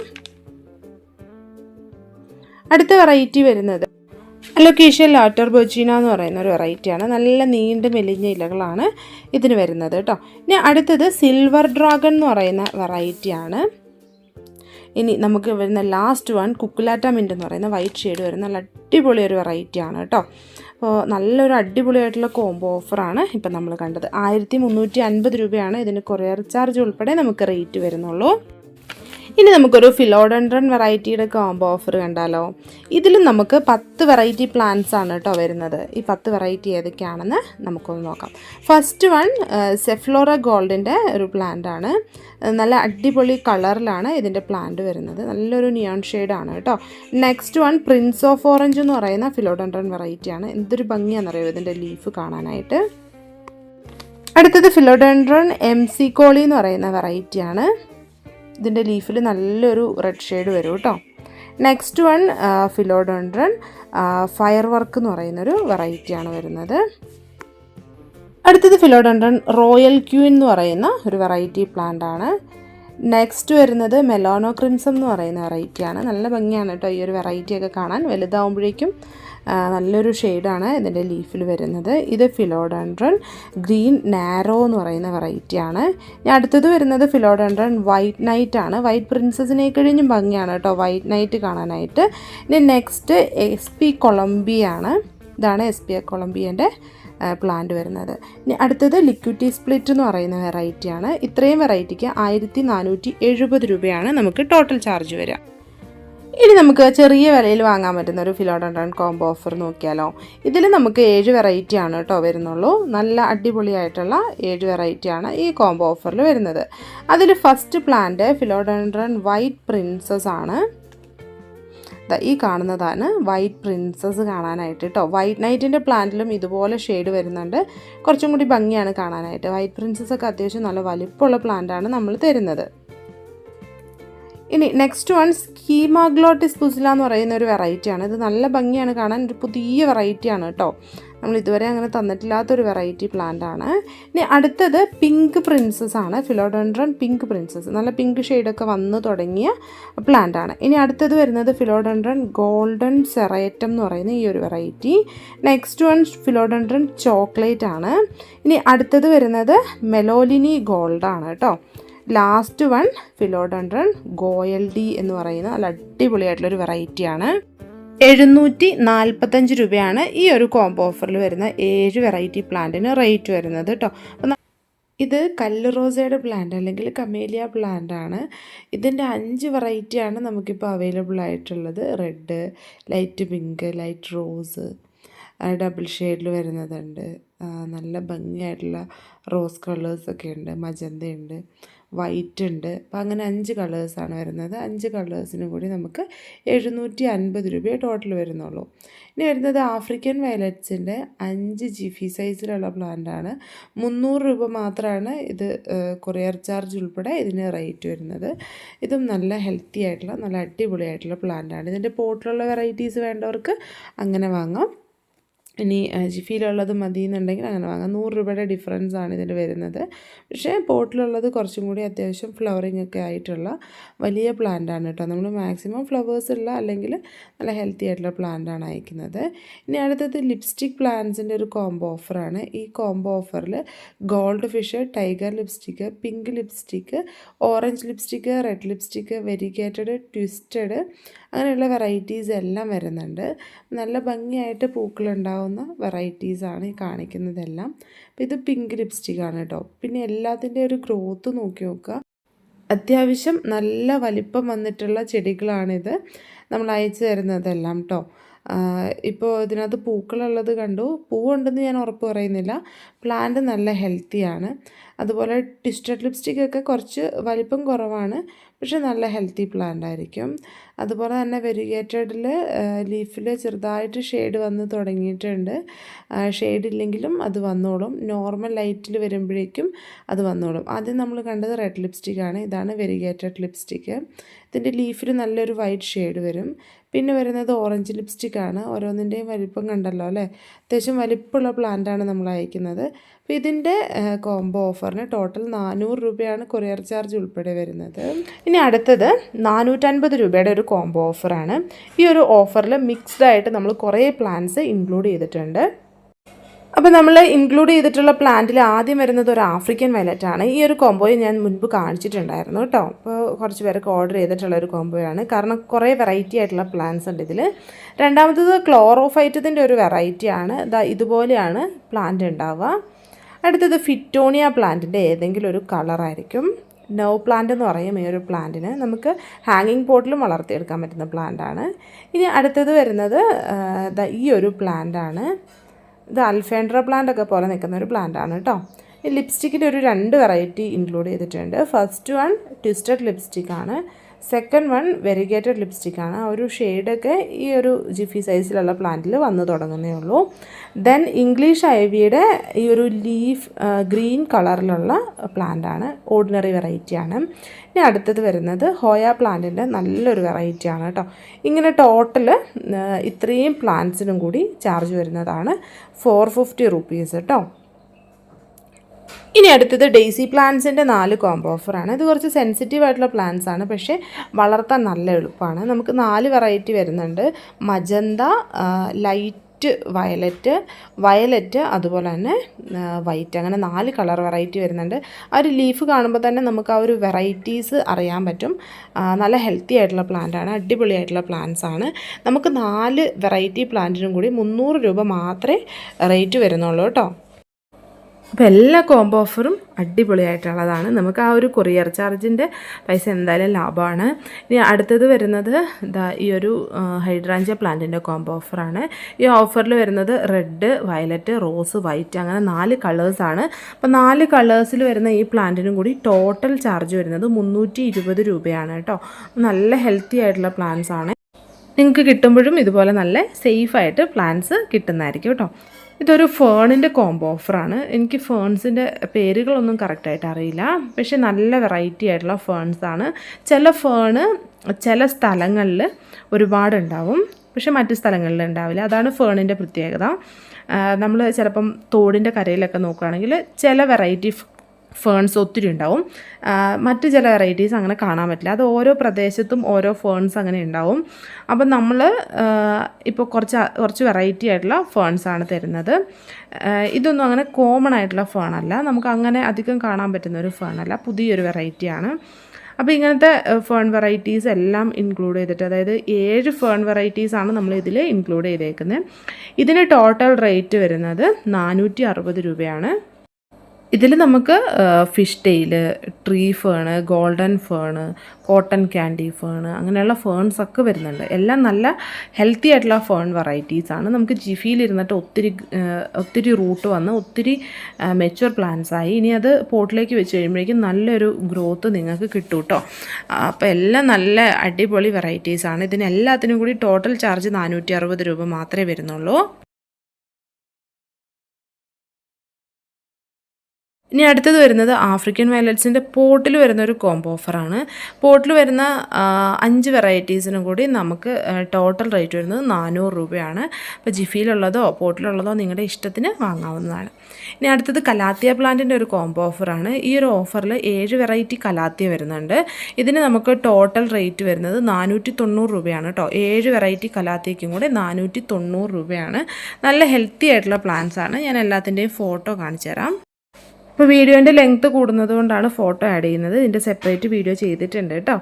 അടുത്ത വെറൈറ്റി വരുന്നത് അലോക്കേഷ്യ ലാറ്റർ ബൊജീന എന്ന് പറയുന്ന ഒരു വെറൈറ്റിയാണ് നല്ല നീണ്ട മെലിഞ്ഞ ഇലകളാണ് ഇതിന് വരുന്നത് കേട്ടോ ഇനി അടുത്തത് സിൽവർ ഡ്രാഗൺ എന്ന് പറയുന്ന വെറൈറ്റിയാണ് ഇനി നമുക്ക് വരുന്ന ലാസ്റ്റ് വൺ കുക്കുലാറ്റ മിന്റ് എന്ന് പറയുന്ന വൈറ്റ് ഷെയ്ഡ് വരുന്ന നല്ല അടിപൊളി ഒരു വെറൈറ്റിയാണ് കേട്ടോ അപ്പോൾ നല്ലൊരു അടിപൊളിയായിട്ടുള്ള കോംബോ ഓഫറാണ് ഇപ്പം നമ്മൾ കണ്ടത്. ആയിരത്തി രൂപയാണ് ഇതിന് കൊറിയർ ചാർജ് ഉൾപ്പെടെ നമുക്ക് റേറ്റ് വരുന്നുള്ളൂ. ഇനി നമുക്കൊരു ഫിലോഡൻഡ്രൻ വെറൈറ്റിയുടെ കോംബോ ഓഫർ കണ്ടാലോ. ഇതിലും നമുക്ക് പത്ത് വെറൈറ്റി പ്ലാന്റ്സ് ആണ് കേട്ടോ വരുന്നത്. ഈ പത്ത് വെറൈറ്റി ഏതൊക്കെയാണെന്ന് നമുക്കൊന്ന് നോക്കാം. ഫസ്റ്റ് വൺ സെഫ്ലോറ ഗോൾഡിന്റെ ഒരു പ്ലാന്റ് ആണ്. നല്ല അടിപൊളി കളറിലാണ് ഇതിന്റെ പ്ലാന്റ് വരുന്നത്. നല്ലൊരു നിയോൺ ഷെയ്ഡാണ് കേട്ടോ. Next one prince of orange എന്ന് പറയുന്ന ഫിലോഡൻഡ്രൻ വെറൈറ്റിയാണ് എന്തൊരു ഭംഗിയാണെന്നറിയോ ഇതിന്റെ ലീഫ് കാണാനായിട്ട്. അടുത്തത് ഫിലോഡൻഡ്രൺ എം സി കോളി എന്ന് പറയുന്ന വെറൈറ്റിയാണ് ഇതിന്റെ ലീഫിൽ നല്ലൊരു റെഡ് ഷെയ്ഡ് വരും കേട്ടോ. Next one philodendron fire work എന്ന് പറയുന്നൊരു വെറൈറ്റിയാണ് വരുന്നത്. അടുത്തത് ഫിലോഡോൺഡ്രൺ റോയൽ ക്യൂൻ എന്ന് പറയുന്ന ഒരു വെറൈറ്റി പ്ലാന്റ് ആണ്. നെക്സ്റ്റ് വരുന്നത് മെലോനോ ക്രിംസം എന്ന് പറയുന്ന വെറൈറ്റിയാണ് നല്ല ഭംഗിയാണ് കേട്ടോ ഈ ഒരു വെറൈറ്റിയൊക്കെ കാണാൻ. വലുതാവുമ്പോഴേക്കും നല്ലൊരു ഷെയ്ഡാണ് ഇതിന്റെ ലീഫിൽ വരുന്നത്. ഇത് ഫിലോഡൻഡ്രൻ ഗ്രീൻ നാരോ എന്ന് പറയുന്ന വെറൈറ്റിയാണ് ഞാൻ അടുത്തത് വരുന്നത് ഫിലോഡൻഡ്രൻ വൈറ്റ് നൈറ്റ് ആണ്. വൈറ്റ് പ്രിൻസസിനെ കഴിഞ്ഞും ഭംഗിയാണ് കേട്ടോ വൈറ്റ് നൈറ്റ് കാണാനായിട്ട്. ഇനി നെക്സ്റ്റ് എസ് പി കൊളംബിയാണ് ഇതാണ് എസ് പി എ കൊളംബിയന്റെ പ്ലാന്റ് വരുന്നത്. ഇനി അടുത്തത് ലിക്വിറ്റി സ്പ്ലിറ്റ് എന്ന് പറയുന്ന വെറൈറ്റിയാണ് ഇത്രയും വെറൈറ്റിക്ക് ആയിരത്തി നാനൂറ്റി എഴുപത് രൂപയാണ് നമുക്ക് ടോട്ടൽ ചാർജ് വരിക. ഇനി നമുക്ക് ചെറിയ വിലയിൽ വാങ്ങാൻ പറ്റുന്ന ഒരു ഫിലോഡൻഡൻ കോംബോ ഓഫർ നോക്കിയാലോ. ഇതിൽ നമുക്ക് ഏഴ് വെറൈറ്റി ആണ് കേട്ടോ വരുന്നുള്ളൂ. നല്ല അടിപൊളിയായിട്ടുള്ള ഏഴ് വെറൈറ്റി ആണ് ഈ കോംബോ ഓഫറിൽ വരുന്നത്. അതിൽ first plant philodendron white princess ആണ്. ഈ കാണുന്നതാണ് വൈറ്റ് പ്രിൻസസ് കാണാനായിട്ട് കേട്ടോ വൈറ്റ് നൈറ്റിന്റെ പ്ലാന്റിലും ഇതുപോലെ ഷെയ്ഡ് വരുന്നുണ്ട്. കുറച്ചും കൂടി ഭംഗിയാണ് കാണാനായിട്ട്. വൈറ്റ് പ്രിൻസസ് ഒക്കെ അത്യാവശ്യം നല്ല വലിപ്പമുള്ള പ്ലാന്റാണ് നമ്മൾ തരുന്നത്. ഇനി നെക്സ്റ്റ് വൺ സ്കീമാഗ്ലോട്ടിസ് പുസില എന്ന് പറയുന്ന ഒരു വെറൈറ്റിയാണ് ഇത് നല്ല ഭംഗിയാണ് കാണാൻ ഒരു പുതിയ വെറൈറ്റിയാണ് കേട്ടോ നമ്മൾ ഇതുവരെ അങ്ങനെ തന്നിട്ടില്ലാത്തൊരു വെറൈറ്റി പ്ലാന്റ് ആണ്. ഇനി അടുത്തത് പിങ്ക് പ്രിൻസസ് ആണ് ഫിലോഡൻഡ്രൺ പിങ്ക് പ്രിൻസസ് നല്ല പിങ്ക് ഷെയ്ഡൊക്കെ വന്നു തുടങ്ങിയ പ്ലാന്റ് ആണ്. ഇനി അടുത്തത് വരുന്നത് ഫിലോഡൻഡ്രൺ ഗോൾഡൻ സെറേറ്റം എന്ന് പറയുന്ന ഈ ഒരു variety next one philodendron chocolate ആണ്. ഇനി അടുത്തത് വരുന്നത് മെലോലിനി ഗോൾഡ് ആണ് കേട്ടോ last one philodendron Goyal D എന്ന് പറയുന്ന നല്ല അടിപൊളിയായിട്ടുള്ളൊരു വെറൈറ്റിയാണ് എഴുന്നൂറ്റി നാൽപ്പത്തഞ്ച് രൂപയാണ് ഈ ഒരു കോംബോ ഓഫറിൽ വരുന്ന ഏഴ് വെറൈറ്റി പ്ലാന്റിന് റേറ്റ് വരുന്നത് കേട്ടോ അപ്പം ഇത് കല്ല് റോസയുടെ പ്ലാന്റ് അല്ലെങ്കിൽ കമേലിയ പ്ലാന്റ് ആണ്. ഇതിന്റെ അഞ്ച് വെറൈറ്റിയാണ് നമുക്കിപ്പോൾ അവൈലബിൾ ആയിട്ടുള്ളത്. Red light pink light rose double ഷെയ്ഡിൽ വരുന്നതുണ്ട്. നല്ല ഭംഗിയായിട്ടുള്ള റോസ് കളേഴ്സൊക്കെ ഉണ്ട്. മജന്തയുണ്ട്. വൈറ്റ് ഉണ്ട് അപ്പോൾ അങ്ങനെ അഞ്ച് കളേഴ്സാണ് വരുന്നത്. അഞ്ച് കളേഴ്സിനും കൂടി നമുക്ക് എഴുന്നൂറ്റി അൻപത് രൂപയെ ടോട്ടൽ വരുന്നുള്ളൂ. ഇനി വരുന്നത് ആഫ്രിക്കൻ വയലറ്റ്സിന്റെ അഞ്ച് ജിഫി സൈസിലുള്ള പ്ലാന്റാണ് മുന്നൂറ് രൂപ മാത്രമാണ് ഇത് കൊറിയർ ചാർജ് ഉൾപ്പെടെ ഇതിന് റേറ്റ് വരുന്നത്. ഇതും നല്ല ഹെൽത്തി ആയിട്ടുള്ള നല്ല അടിപൊളിയായിട്ടുള്ള പ്ലാന്റാണ് ഇതിന്റെ പോട്ടിലുള്ള വെറൈറ്റീസ് വേണ്ടവർക്ക് അങ്ങനെ വാങ്ങാം. ഇനി ജിഫിയിലുള്ളത് മതി എന്നുണ്ടെങ്കിൽ അങ്ങനെ വാങ്ങാം. നൂറ് രൂപയുടെ ഡിഫറൻസ് ആണ് ഇതിന് വരുന്നത്. പക്ഷേ പോട്ടിലുള്ളത് കുറച്ചും കൂടി അത്യാവശ്യം ഫ്ലവറിങ് ഒക്കെ ആയിട്ടുള്ള വലിയ പ്ലാന്റ് ആണ് കേട്ടോ. നമ്മൾ മാക്സിമം ഫ്ലവേഴ്സ് ഉള്ള അല്ലെങ്കിൽ നല്ല ഹെൽത്തി ആയിട്ടുള്ള പ്ലാന്റ് ആണ് അയക്കുന്നത്. ഇനി അടുത്തത് ലിപ്സ്റ്റിക് പ്ലാന്റ്സിന്റെ ഒരു കോംബോ ഓഫറാണ് ഈ കോംബോ ഓഫറിൽ gold fish tiger lipstick pink lipstick orange lipstick red lipstick variegated twisted അങ്ങനെയുള്ള വെറൈറ്റീസ് എല്ലാം വരുന്നുണ്ട്. നല്ല ഭംഗിയായിട്ട് പൂക്കളുണ്ടാവുന്ന വെറൈറ്റീസാണ് ഈ കാണിക്കുന്നതെല്ലാം. ഇത് പിങ്ക് ലിപ്സ്റ്റിക്കാണ് കേട്ടോ പിന്നെ എല്ലാത്തിന്റെ ഒരു ഗ്രോത്ത് നോക്കി നോക്കുക. അത്യാവശ്യം നല്ല വലിപ്പം വന്നിട്ടുള്ള ചെടികളാണിത്. നമ്മൾ അയച്ചു തരുന്നതെല്ലാം കേട്ടോ ഇപ്പോൾ ഇതിനകത്ത് പൂക്കളുള്ളത് കണ്ടു. പൂവുണ്ടെന്ന് ഞാൻ ഉറപ്പ് പറയുന്നില്ല. പ്ലാന്റ് നല്ല ഹെൽത്തിയാണ് അതുപോലെ ട്വിസ്റ്റഡ് ലിപ്സ്റ്റിക്കൊക്കെ കുറച്ച് വലിപ്പം കുറവാണ്. പക്ഷെ നല്ല ഹെൽത്തി പ്ലാന്റ് ആയിരിക്കും. അതുപോലെ തന്നെ വെരിഗേറ്റഡിൽ ലീഫിൽ ചെറുതായിട്ട് ഷെയ്ഡ് വന്ന് തുടങ്ങിയിട്ടുണ്ട്. ഷെയ്ഡ് ഇല്ലെങ്കിലും അത് വന്നോളും. നോർമൽ ലൈറ്റിൽ വരുമ്പോഴേക്കും അത് വന്നോളും. ആദ്യം നമ്മൾ കണ്ടത് റെഡ് ലിപ്സ്റ്റിക്കാണ് ഇതാണ് വെരിഗേറ്റഡ് ലിപ്സ്റ്റിക്ക് ഇതിന്റെ ലീഫിൽ നല്ലൊരു വൈറ്റ് ഷെയ്ഡ് വരും. പിന്നെ വരുന്നത് ഓറഞ്ച് ലിപ്സ്റ്റിക്കാണ് ഓരോന്നിന്റെയും വലിപ്പം കണ്ടല്ലോ അല്ലേ? അത്യാവശ്യം വലിപ്പമുള്ള ആണ് നമ്മൾ അയക്കുന്നത്. അപ്പോൾ ഇതിന്റെ കോംബോ ഓഫറിന് ടോട്ടൽ നാനൂറ് രൂപയാണ് കൊറിയർ ചാർജ് ഉൾപ്പെടെ വരുന്നത്. ഇനി അടുത്തത് നാനൂറ്റൻപത് രൂപയുടെ ഒരു കോംബോ ഓഫറാണ് ഈ ഒരു ഓഫറിൽ മിക്സ്ഡ് ആയിട്ട് നമ്മൾ കുറേ പ്ലാൻസ് ഇൻക്ലൂഡ് ചെയ്തിട്ടുണ്ട്. അപ്പോൾ നമ്മൾ ഇൻക്ലൂഡ് ചെയ്തിട്ടുള്ള പ്ലാന്റിൽ ആദ്യം വരുന്നത് ഒരു ആഫ്രിക്കൻ വയലറ്റ് ആണ്. ഈ ഒരു കോമ്പോ ഞാൻ മുൻപ് കാണിച്ചിട്ടുണ്ടായിരുന്നു കേട്ടോ അപ്പോൾ കുറച്ച് പേർക്ക് ഓർഡർ ചെയ്തിട്ടുള്ള ഒരു കോംബോയാണ് കാരണം കുറേ വെറൈറ്റി ആയിട്ടുള്ള പ്ലാന്റ്സ് ഉണ്ട് ഇതിൽ രണ്ടാമത്തത് ക്ലോറോഫൈറ്റത്തിന്റെ ഒരു വെറൈറ്റി ആണ്. ഇതാ ഇതുപോലെയാണ് പ്ലാന്റ് ഉണ്ടാവുക. അടുത്തത് ഫിറ്റോണിയ പ്ലാന്റിന്റെ ഏതെങ്കിലും ഒരു കളറായിരിക്കും നോ പ്ലാന്റ് എന്ന് പറയും ഈ ഒരു പ്ലാന്റിന് നമുക്ക് ഹാങ്ങിങ് പോട്ടിലും വളർത്തിയെടുക്കാൻ പറ്റുന്ന പ്ലാന്റാണ് ഇനി അടുത്തത് വരുന്നത് ഈ ഒരു പ്ലാന്റാണ് ഇത് അൽഫേൻഡ്ര പ്ലാന്റ് ഒക്കെ പോലെ നിൽക്കുന്ന ഒരു പ്ലാന്റ് ആണ് കേട്ടോ ഈ ലിപ്സ്റ്റിക്കിന്റെ ഒരു രണ്ട് വെറൈറ്റി ഇൻക്ലൂഡ് ചെയ്തിട്ടുണ്ട്. ഫസ്റ്റ് വൺ ട്വിസ്റ്റഡ് ലിപ്സ്റ്റിക് ആണ്. സെക്കൻഡ് വൺ വെരിഗേറ്റഡ് ലിപ്സ്റ്റിക് ആണ്. ആ ഒരു ഷെയ്ഡൊക്കെ ഈ ഒരു ജിഫി സൈസിലുള്ള പ്ലാന്റിൽ വന്നു തുടങ്ങുന്നേ ഉള്ളൂ. ദെൻ ഇംഗ്ലീഷ് ഐവിയുടെ ഈ ഒരു ലീഫ് ഗ്രീൻ കളറിലുള്ള പ്ലാന്റ് ആണ്. ഓർഡിനറി വെറൈറ്റി ആണ്. ഇനി അടുത്തത് വരുന്നത് ഹോയ പ്ലാന്റിന്റെ നല്ലൊരു വെറൈറ്റിയാണ് കേട്ടോ ഇങ്ങനെ ടോട്ടൽ ഇത്രയും പ്ലാന്റ്സിനും കൂടി ചാർജ് വരുന്നതാണ് ഫോർ ഫിഫ്റ്റി റുപ്പീസ് കേട്ടോ ഇനി അടുത്തത് ഡെയ്സി പ്ലാന്റ്സിന്റെ നാല് കോംബോ ഓഫറാണ് ഇത് കുറച്ച് സെൻസിറ്റീവ് ആയിട്ടുള്ള പ്ലാന്റ്സ് ആണ്. പക്ഷേ വളർത്താൻ നല്ല എളുപ്പമാണ്. നമുക്ക് നാല് വെറൈറ്റി വരുന്നുണ്ട്. മജന്ത ലൈറ്റ് വയലറ്റ് വയലറ്റ് അതുപോലെ തന്നെ വൈറ്റ് അങ്ങനെ നാല് കളർ വെറൈറ്റി വരുന്നുണ്ട്. ആ ഒരു ലീഫ് കാണുമ്പോൾ തന്നെ നമുക്ക് ആ ഒരു വെറൈറ്റീസ് അറിയാൻ പറ്റും. നല്ല ഹെൽത്തി ആയിട്ടുള്ള പ്ലാന്റ് ആണ്. അടിപൊളിയായിട്ടുള്ള പ്ലാന്റ്സ് ആണ്. നമുക്ക് നാല് വെറൈറ്റി പ്ലാന്റിനും കൂടി മുന്നൂറ് രൂപ മാത്രമേ റേറ്റ് വരുന്നുള്ളൂ കേട്ടോ. അപ്പോൾ എല്ലാ കോംബോ ഓഫറും അടിപൊളിയായിട്ടുള്ളതാണ്. നമുക്ക് ആ ഒരു കൊറിയർ ചാർജിന്റെ പൈസ എന്തായാലും ലാഭമാണ്. ഇനി അടുത്തത് വരുന്നത് ഇതാ ഈ ഒരു ഹൈഡ്രാഞ്ച പ്ലാന്റിന്റെ കോംബോ ഓഫറാണ് ഈ ഓഫറിൽ വരുന്നത് റെഡ് വയലറ്റ് റോസ് വൈറ്റ് അങ്ങനെ നാല് കളേഴ്സാണ് അപ്പോൾ നാല് കളേഴ്സിൽ വരുന്ന ഈ പ്ലാന്റിനും കൂടി ടോട്ടൽ ചാർജ് വരുന്നത് മുന്നൂറ്റി ഇരുപത് രൂപയാണ് കേട്ടോ. നല്ല ഹെൽത്തി ആയിട്ടുള്ള പ്ലാന്റ്സ് ആണ്. നിങ്ങൾക്ക് കിട്ടുമ്പോഴും ഇതുപോലെ നല്ല സേഫായിട്ട് പ്ലാന്റ്സ് കിട്ടുന്നതായിരിക്കും കേട്ടോ. ഇതൊരു ഫേണിന്റെ കോംബോ ഓഫറാണ് എനിക്ക് ഫേൺസിന്റെ പേരുകളൊന്നും കറക്റ്റായിട്ട് അറിയില്ല. പക്ഷേ നല്ല വെറൈറ്റി ആയിട്ടുള്ള ഫേൺസാണ് ചില ഫേണ് ചില സ്ഥലങ്ങളിൽ ഒരുപാടുണ്ടാവും. പക്ഷെ മറ്റു സ്ഥലങ്ങളിൽ ഉണ്ടാവില്ല. അതാണ് ഫേണിന്റെ പ്രത്യേകത. നമ്മൾ ചിലപ്പം തോടിന്റെ കരയിലൊക്കെ നോക്കുകയാണെങ്കിൽ ചില വെറൈറ്റി ഫേൺസ് ഒത്തിരി ഉണ്ടാവും. മറ്റു ചില വെറൈറ്റീസ് അങ്ങനെ കാണാൻ പറ്റില്ല. അത് ഓരോ പ്രദേശത്തും ഓരോ ഫേൺസ് അങ്ങനെ ഉണ്ടാവും. അപ്പം നമ്മൾ ഇപ്പോൾ കുറച്ച് കുറച്ച് വെറൈറ്റി ആയിട്ടുള്ള ഫേൺസ് ആണ് തരുന്നത്. ഇതൊന്നും അങ്ങനെ കോമൺ ആയിട്ടുള്ള ഫേൺ അല്ല. നമുക്ക് അങ്ങനെ അധികം കാണാൻ പറ്റുന്ന ഒരു ഫേൺ അല്ല. പുതിയൊരു വെറൈറ്റിയാണ് അപ്പോൾ ഇങ്ങനത്തെ ഫേൺ വെറൈറ്റീസ് എല്ലാം ഇൻക്ലൂഡ് ചെയ്തിട്ട് അതായത് ഏഴ് ഫേൺ വെറൈറ്റീസ് ആണ് നമ്മൾ ഇതിൽ ഇൻക്ലൂഡ് ചെയ്തേക്കുന്നത് ഇതിന് ടോട്ടൽ റേറ്റ് വരുന്നത് നാനൂറ്റി രൂപയാണ്. ഇതിൽ നമുക്ക് fish tail tree fern golden fern cotton candy fern അങ്ങനെയുള്ള ഫേൺസ് ഒക്കെ വരുന്നുണ്ട്. എല്ലാം നല്ല ഹെൽത്തി ആയിട്ടുള്ള ഫേൺ വെറൈറ്റീസ് ആണ്. നമുക്ക് ജിഫിയിൽ ഇരുന്നിട്ട് ഒത്തിരി ഒത്തിരി റൂട്ട് വന്ന് ഒത്തിരി മെച്ചുവർ പ്ലാന്റ്സ് ആയി. ഇനി അത് പോട്ടിലേക്ക് വെച്ച് കഴിയുമ്പോഴേക്കും നല്ലൊരു ഗ്രോത്ത് നിങ്ങൾക്ക് കിട്ടും കേട്ടോ അപ്പോൾ എല്ലാം നല്ല അടിപൊളി വെറൈറ്റീസ് ആണ്. ഇതിന് എല്ലാത്തിനും കൂടി ടോട്ടൽ ചാർജ് നാനൂറ്റി രൂപ മാത്രമേ വരുന്നുള്ളൂ. ഇനി അടുത്തത് വരുന്നത് ആഫ്രിക്കൻ വയലറ്റ്സിന്റെ പോട്ടിൽ വരുന്ന ഒരു കോംബോ ഓഫറാണ് പോട്ടിൽ വരുന്ന അഞ്ച് വെറൈറ്റീസിനും കൂടി നമുക്ക് ടോട്ടൽ റേറ്റ് വരുന്നത് നാനൂറ് രൂപയാണ്. അപ്പോൾ ജിഫിയിലുള്ളതോ പോട്ടിലുള്ളതോ നിങ്ങളുടെ ഇഷ്ടത്തിന് വാങ്ങാവുന്നതാണ്. ഇനി അടുത്തത് കലാത്തിയ പ്ലാന്റിന്റെ ഒരു കോംബോ ഓഫറാണ് ഈ ഒരു ഓഫറിൽ ഏഴ് വെറൈറ്റി കലാത്തിയ വരുന്നുണ്ട്. ഇതിന് നമുക്ക് ടോട്ടൽ റേറ്റ് വരുന്നത് നാനൂറ്റി തൊണ്ണൂറ് രൂപയാണ് കേട്ടോ ഏഴ് വെറൈറ്റി കലാത്തിയക്കും കൂടെ നാനൂറ്റി തൊണ്ണൂറ് രൂപയാണ്. നല്ല ഹെൽത്തി ആയിട്ടുള്ള പ്ലാന്റ്സ് ആണ്. ഞാൻ എല്ലാത്തിന്റെയും ഫോട്ടോ കാണിച്ചു തരാം ഇപ്പോൾ വീഡിയോന്റെ ലെങ്ത്ത് കൂടുന്നത് കൊണ്ടാണ് ഫോട്ടോ ആഡ് ചെയ്യുന്നത്. ഇതിന്റെ സെപ്പറേറ്റ് വീഡിയോ ചെയ്തിട്ടുണ്ട് കേട്ടോ.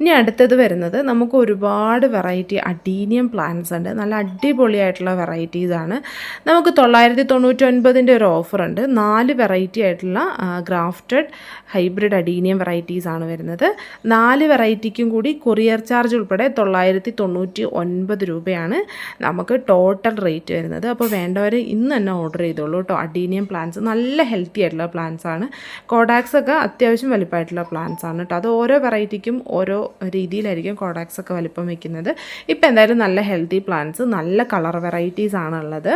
ഇനി അടുത്തത് വരുന്നത് നമുക്ക് ഒരുപാട് വെറൈറ്റി അഡീനിയം പ്ലാന്റ്സ് ഉണ്ട്. നല്ല അടിപൊളിയായിട്ടുള്ള വെറൈറ്റീസാണ് നമുക്ക് തൊള്ളായിരത്തി തൊണ്ണൂറ്റൊൻപതിന്റെ ഒരു ഓഫറുണ്ട് നാല് വെറൈറ്റി ആയിട്ടുള്ള ഗ്രാഫ്റ്റഡ് ഹൈബ്രിഡ് അഡീനിയം വെറൈറ്റീസാണ് വരുന്നത്. നാല് വെറൈറ്റിക്കും കൂടി കൊറിയർ ചാർജ് ഉൾപ്പെടെ തൊള്ളായിരത്തി തൊണ്ണൂറ്റി ഒൻപത് രൂപയാണ് നമുക്ക് ടോട്ടൽ റേറ്റ് വരുന്നത്. അപ്പോൾ വേണ്ടവർ ഇന്ന് തന്നെ ഓർഡർ ചെയ്തോളൂ കേട്ടോ അഡീനിയം പ്ലാന്റ്സ് നല്ല ഹെൽത്തി ആയിട്ടുള്ള പ്ലാന്റ്സ് ആണ്. കോഡാക്സ് ഒക്കെ അത്യാവശ്യം വലിപ്പമായിട്ടുള്ള പ്ലാന്റ്സ് ആണ് കേട്ടോ അത് ഓരോ വെറൈറ്റിക്കും ഓരോ രീതിയിലായിരിക്കും കോഡാക്സ് ഒക്കെ വലിപ്പം വെക്കുന്നത്. ഇപ്പോൾ എന്തായാലും നല്ല ഹെൽത്തി പ്ലാന്റ്സ് നല്ല കളർ വെറൈറ്റീസ് ആണുള്ളത്.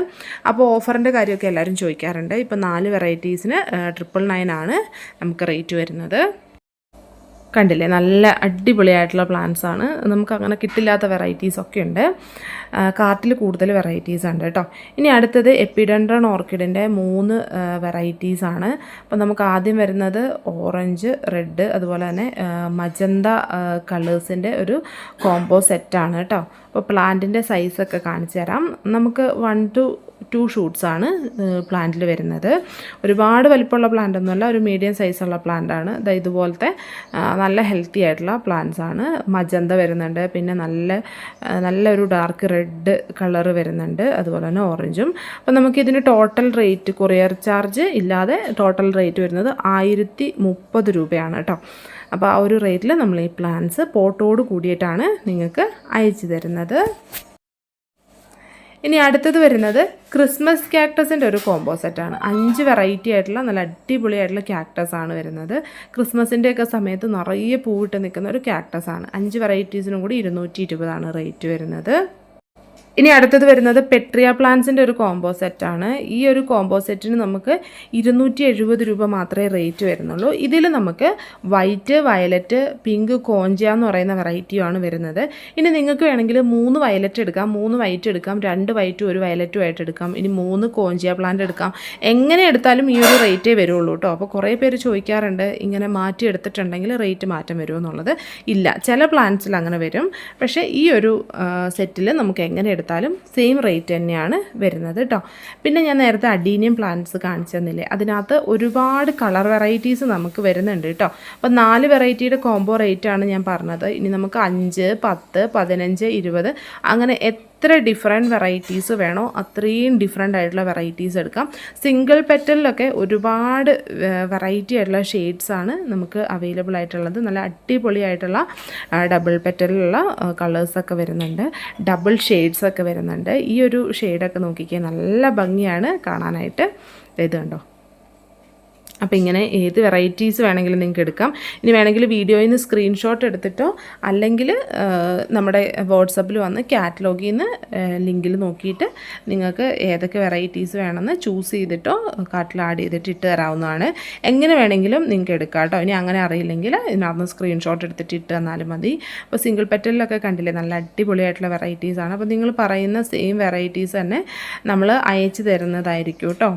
അപ്പോൾ ഓഫറിന്റെ കാര്യമൊക്കെ എല്ലാവരും ചോദിക്കാറുണ്ട്. ഇപ്പോൾ നാല് വെറൈറ്റീസിന് ട്രിപ്പിൾ നയൻ ആണ് നമുക്ക് റേറ്റ് വരുന്നത്. കണ്ടില്ലേ? നല്ല അടിപൊളിയായിട്ടുള്ള പ്ലാന്റ്സ് ആണ്. നമുക്ക് അങ്ങനെ കിട്ടില്ലാത്ത വെറൈറ്റീസ് ഒക്കെ ഉണ്ട്. കാർട്ടിൽ കൂടുതൽ വെറൈറ്റീസ് ഉണ്ട് കേട്ടോ. ഇനി അടുത്തത് എപ്പിഡൻഡ്രൺ ഓർക്കിഡിന്റെ മൂന്ന് വെറൈറ്റീസ് ആണ്. അപ്പോൾ നമുക്ക് ആദ്യം വരുന്നത് ഓറഞ്ച് റെഡ് അതുപോലെ തന്നെ മജന്ത കളേഴ്സിന്റെ ഒരു കോംബോ സെറ്റാണ് കേട്ടോ. അപ്പോൾ പ്ലാന്റിന്റെ സൈസൊക്കെ കാണിച്ചു തരാം. നമുക്ക് വൺ ടു ടു ഷൂട്ട്സ് ആണ് പ്ലാന്റിൽ വരുന്നത്. ഒരുപാട് വലിപ്പമുള്ള പ്ലാന്റ് ഒന്നുമല്ല ഒരു മീഡിയം സൈസുള്ള പ്ലാന്റ് ആണ്. ദാ ഇതുപോലത്തെ നല്ല ഹെൽത്തി ആയിട്ടുള്ള പ്ലാന്റ്സ് ആണ്. മജന്ത വരുന്നുണ്ട് പിന്നെ നല്ല നല്ലൊരു ഡാർക്ക് റെഡ് കളർ വരുന്നുണ്ട് അതുപോലെ തന്നെ ഓറഞ്ചും അപ്പോൾ നമുക്കിതിന് ടോട്ടൽ റേറ്റ് കൊറിയർ ചാർജ് ഇല്ലാതെ ടോട്ടൽ റേറ്റ് വരുന്നത് ആയിരത്തി മുപ്പത് രൂപയാണ് കേട്ടോ അപ്പോൾ ആ ഒരു റേറ്റിൽ നമ്മൾ ഈ പ്ലാന്റ്സ് പോട്ടോട് കൂടിയിട്ടാണ് നിങ്ങൾക്ക് അയച്ചു തരുന്നത്. ഇനി അടുത്തത് വരുന്നത് ക്രിസ്മസ് ക്യാക്ടസിന്റെ ഒരു കോംബോ സെറ്റാണ് അഞ്ച് വെറൈറ്റി ആയിട്ടുള്ള നല്ല അടിപൊളിയായിട്ടുള്ള ക്യാക്ടസ് ആണ് വരുന്നത്. ക്രിസ്മസിന്റെയൊക്കെ സമയത്ത് നിറയെ പൂവിട്ട് നിൽക്കുന്ന ഒരു ക്യാക്ടസ് ആണ്. അഞ്ച് വെറൈറ്റീസിനും കൂടി ഇരുന്നൂറ്റി ഇരുപതാണ് റേറ്റ് വരുന്നത്. ഇനി അടുത്തത് വരുന്നത് പെട്രിയ പ്ലാന്റ്സിന്റെ ഒരു കോംബോ സെറ്റാണ് ഈ ഒരു കോംബോ സെറ്റിന് നമുക്ക് ഇരുന്നൂറ്റി എഴുപത് രൂപ മാത്രമേ റേറ്റ് വരുന്നുള്ളൂ. ഇതിൽ നമുക്ക് വൈറ്റ് വയലറ്റ് പിങ്ക് കോഞ്ച എന്ന് പറയുന്ന വെറൈറ്റിയാണ് വരുന്നത്. ഇനി നിങ്ങൾക്ക് വേണമെങ്കിൽ മൂന്ന് വയലറ്റ് എടുക്കാം. മൂന്ന് വൈറ്റ് എടുക്കാം. രണ്ട് വൈറ്റും ഒരു വയലറ്റും ആയിട്ട് എടുക്കാം. ഇനി മൂന്ന് കോഞ്ചിയ പ്ലാന്റ് എടുക്കാം. എങ്ങനെ എടുത്താലും ഈ ഒരു റേറ്റേ വരുള്ളൂ കേട്ടോ അപ്പോൾ കുറേ പേര് ചോദിക്കാറുണ്ട് ഇങ്ങനെ മാറ്റി എടുത്തിട്ടുണ്ടെങ്കിൽ റേറ്റ് മാറ്റം വരുമോ എന്നുള്ളത്. ഇല്ല ചില പ്ലാന്റ്സിൽ അങ്ങനെ വരും. പക്ഷേ ഈ ഒരു സെറ്റിൽ നമുക്ക് എങ്ങനെ എടുത്താലും സെയിം റേറ്റ് തന്നെയാണ് വരുന്നത് കേട്ടോ പിന്നെ ഞാൻ നേരത്തെ അഡീനിയം പ്ലാന്റ്സ് കാണിച്ചു തന്നില്ലേ? അതിനകത്ത് ഒരുപാട് കളർ വെറൈറ്റീസ് നമുക്ക് വരുന്നുണ്ട് കേട്ടോ അപ്പോൾ നാല് വെറൈറ്റിയുടെ കോംബോ റേറ്റാണ് ഞാൻ പറഞ്ഞത്. ഇനി നമുക്ക് അഞ്ച് പത്ത് പതിനഞ്ച് ഇരുപത് അങ്ങനെ എത്ര ഡിഫറെന്റ് വെറൈറ്റീസ് വേണോ അത്രയും ഡിഫറെന്റ് ആയിട്ടുള്ള വെറൈറ്റീസ് എടുക്കാം. സിംഗിൾ പെറ്റലിലൊക്കെ ഒരുപാട് വെറൈറ്റി ആയിട്ടുള്ള ഷെയ്ഡ്സ് ആണ് നമുക്ക് അവൈലബിൾ ആയിട്ടുള്ളത്. നല്ല അടിപൊളിയായിട്ടുള്ള ഡബിൾ പെറ്റലിലുള്ള കളേഴ്സൊക്കെ വരുന്നുണ്ട്. ഡബിൾ ഷെയ്ഡ്സൊക്കെ വരുന്നുണ്ട്. ഈ ഒരു ഷെയ്ഡൊക്കെ നോക്കിക്കേ നല്ല ഭംഗിയാണ് കാണാനായിട്ട്. ഇത് കണ്ടോ? അപ്പോൾ ഇങ്ങനെ ഏത് വെറൈറ്റീസ് വേണമെങ്കിലും നിങ്ങൾക്ക് എടുക്കാം. ഇനി വേണമെങ്കിൽ വീഡിയോയിൽ നിന്ന് സ്ക്രീൻഷോട്ട് എടുത്തിട്ടോ അല്ലെങ്കിൽ നമ്മുടെ വാട്സപ്പിൽ വന്ന് കാറ്റലോഗിൽ നിന്ന് ലിങ്കിൽ നോക്കിയിട്ട് നിങ്ങൾക്ക് ഏതൊക്കെ വെറൈറ്റീസ് വേണമെന്ന് ചൂസ് ചെയ്തിട്ടോ കാർട്ടിൽ ആഡ് ചെയ്തിട്ട് ഇട്ട് തരാവുന്നതാണ്. എങ്ങനെ വേണമെങ്കിലും നിങ്ങൾക്ക് എടുക്കാം കേട്ടോ ഇനി അങ്ങനെ അറിയില്ലെങ്കിൽ ഇതിനകത്ത് സ്ക്രീൻഷോട്ട് എടുത്തിട്ട് ഇട്ട് തന്നാലും മതി. അപ്പോൾ സിംഗിൾ പെറ്റലിലൊക്കെ കണ്ടില്ലേ നല്ല അടിപൊളിയായിട്ടുള്ള വെറൈറ്റീസാണ് അപ്പോൾ നിങ്ങൾ പറയുന്ന സെയിം വെറൈറ്റീസ് തന്നെ നമ്മൾ അയച്ചു തരുന്നതായിരിക്കും കേട്ടോ